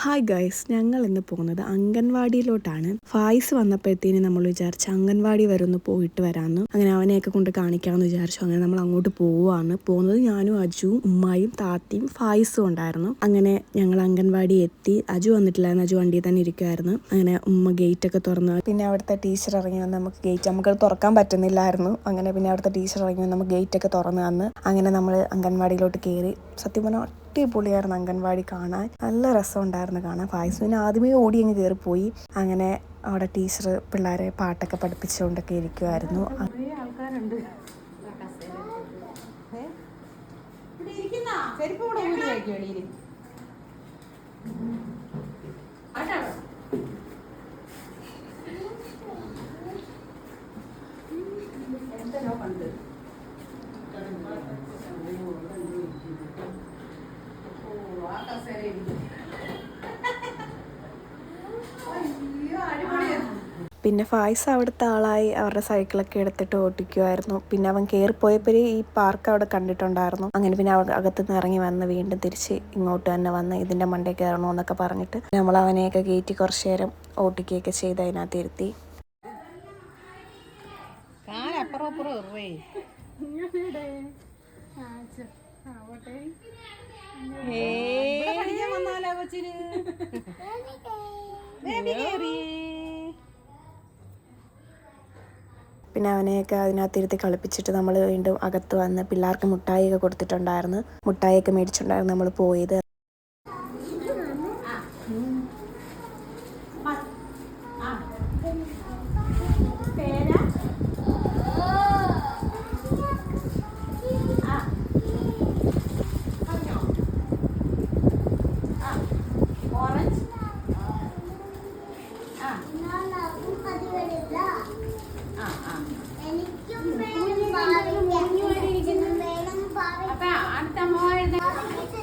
Hi guys ഞങ്ങൾ ഇന്ന് പോകുന്നത് അംഗൻവാടിയിലോട്ടാണ്. ഫായ്സ് വന്നപ്പോഴത്തേന് നമ്മൾ വിചാരിച്ചു അംഗൻവാടി വരെ ഒന്ന് പോയിട്ട് വരാമെന്ന് അങ്ങനെ അവനെയൊക്കെ കൊണ്ട് കാണിക്കാമെന്ന് വിചാരിച്ചു. അങ്ങനെ നമ്മൾ അങ്ങോട്ട് പോവുകയാണ് പോകുന്നത് ഞാനും അജുവും ഉമ്മായും താത്തിയും ഫായ്സും ഉണ്ടായിരുന്നു. അങ്ങനെ ഞങ്ങൾ അംഗൻവാടി എത്തി. അജു വന്നിട്ടില്ലായിരുന്നു. അജു വണ്ടിയിൽ തന്നെ ഇരിക്കുമായിരുന്നു അങ്ങനെ ഉമ്മ ഗേറ്റ് ഒക്കെ തുറന്നു. പിന്നെ അവിടുത്തെ ടീച്ചർ ഇറങ്ങി വന്ന് നമുക്ക് ഗേറ്റ് നമുക്ക് തുറക്കാൻ പറ്റുന്നില്ലായിരുന്നു. അങ്ങനെ പിന്നെ അവിടുത്തെ ടീച്ചർ ഇറങ്ങി വന്ന് നമുക്ക് ഗേറ്റ് ഒക്കെ തുറന്നു തന്ന്. അങ്ങനെ നമ്മൾ അംഗൻവാടിയിലോട്ട് കയറി. സത്യം പറഞ്ഞാൽ അടിപൊളിയായിരുന്നു അംഗൻവാടി കാണാൻ. നല്ല രസമുണ്ടായിരുന്നു കാണാൻ. ഫായ്സുവിന് ആദ്യമേ ഓടി അങ്ങ് കയറിപ്പോയി. അങ്ങനെ അവിടെ ടീച്ചർ പിള്ളേരെ പാട്ടൊക്കെ പഠിപ്പിച്ചുകൊണ്ടൊക്കെ ഇരിക്കുമായിരുന്നു വയ്ക്കും പിന്നെ ഫായ്സ് അവിടുത്തെ ആളായി അവരുടെ സൈക്കിളൊക്കെ എടുത്തിട്ട് ഓട്ടിക്കുമായിരുന്നു പിന്നെ അവൻ കയറിപ്പോയപ്പോൾ ഈ പാർക്ക് അവിടെ കണ്ടിട്ടുണ്ടായിരുന്നു. അങ്ങനെ പിന്നെ അവിടെ അകത്തുനിന്ന് ഇറങ്ങി വന്ന് വീണ്ടും തിരിച്ച് ഇങ്ങോട്ട് തന്നെ വന്ന് ഇതിന്റെ മണ്ടേ കയറണമെന്നൊക്കെ പറഞ്ഞിട്ട് നമ്മൾ അവനെയൊക്കെ കയറ്റി കുറച്ച് നേരം ഓട്ടിക്കുകയൊക്കെ ചെയ്ത് അതിനകത്ത് ഇരുത്തി. കാലപ്പുറം പിന്നെ അവനെയൊക്കെ അതിനകത്ത് ഇരുത്തി കളിപ്പിച്ചിട്ട് നമ്മൾ വീണ്ടും അകത്ത് വന്ന് പിള്ളേർക്ക് മുട്ടായിയൊക്കെ കൊടുത്തിട്ടുണ്ടായിരുന്നു മുട്ടായിയൊക്കെ മേടിച്ചിട്ടുണ്ടായിരുന്നു നമ്മൾ പോയത് ഓറഞ്ച് Happy birthday.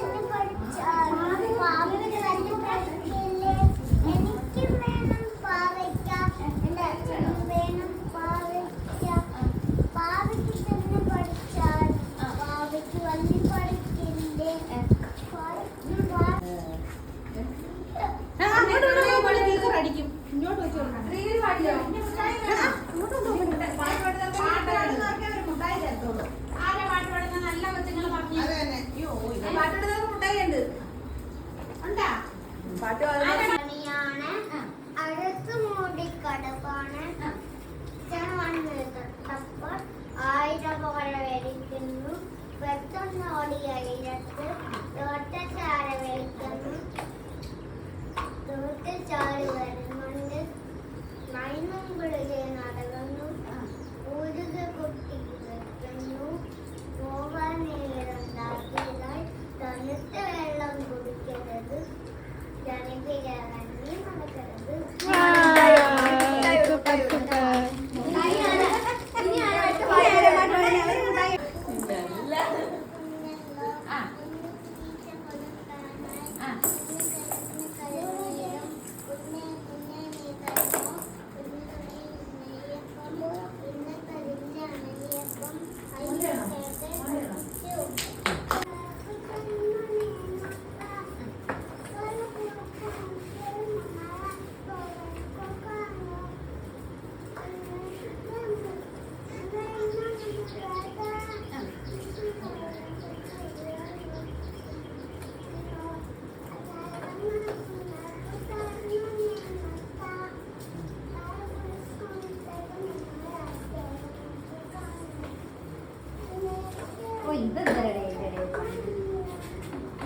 네.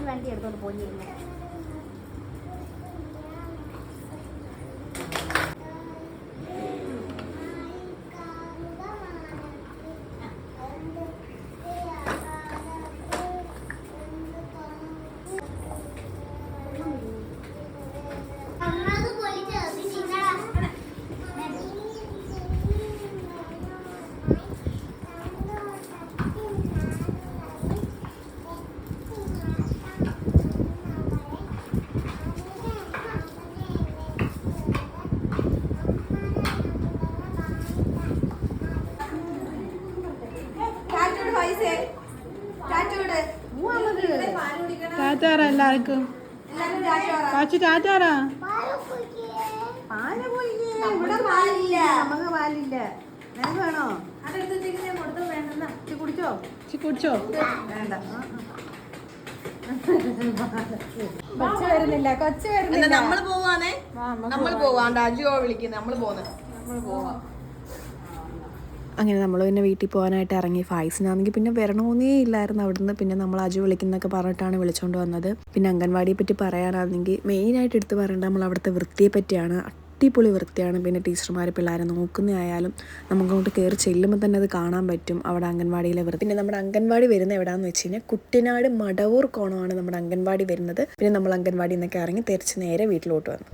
വണ്ടി എടുത്തോണ്ട് പോഞ്ഞിരുന്നു കുടിക്കണം എല്ലാവർക്കും? കാച്ചു ടാറ്റാറാ പാൽ. ഇവിടെ പാലില്ല നമുക്ക് പാലില്ല നിനക്ക് വേണോ? ഇച്ചി കുടിച്ചോ? ചി കുടിച്ചോ? വേണ്ട. കൊച്ചു വരുന്നില്ല. കൊച്ചു വരുന്നില്ല. നമ്മൾ പോവാണേ നമ്മൾ നമ്മൾ പോവാണ്ട് അജിയോ വിളിക്കുന്നത് നമ്മൾ പോകുന്നത് നമ്മൾ പോവാം. അങ്ങനെ നമ്മൾ പിന്നെ വീട്ടിൽ പോകാനായിട്ട് ഇറങ്ങി ഫായ്സിനാണെങ്കിൽ പിന്നെ വരണമെന്നേ ഇല്ലായിരുന്നു. അവിടുന്ന് പിന്നെ നമ്മൾ അജു വിളിക്കുന്നൊക്കെ പറഞ്ഞിട്ടാണ് വിളിച്ചുകൊണ്ട് വന്നത്. പിന്നെ അംഗൻവാടിയെ പറ്റി പറയാനാണെങ്കിൽ മെയിനായിട്ട് എടുത്ത് പറയേണ്ടത് നമ്മൾ അവിടുത്തെ വൃത്തിയെ പറ്റിയാണ്. അടിപൊളി വൃത്തിയാണ്. പിന്നെ ടീച്ചർമാർ പിള്ളേരെ നോക്കുന്നതായാലും നമുക്കങ്ങോട്ട് കയറി ചെല്ലുമ്പോൾ തന്നെ അത് കാണാൻ പറ്റും. അവിടെ അംഗൻവാടിയിലെ വൃത്തി. പിന്നെ നമ്മുടെ അംഗൻവാടി വരുന്ന എവിടെയാണെന്ന് വെച്ച് കഴിഞ്ഞാൽ കുട്ടനാട് മടവൂർ കോണമാണ് നമ്മുടെ അംഗൻവാടി വരുന്നത്. പിന്നെ നമ്മൾ അംഗൻവാടിയിൽ നിന്നൊക്കെ ഇറങ്ങി തിരിച്ച് നേരെ വീട്ടിലോട്ട് വന്നു.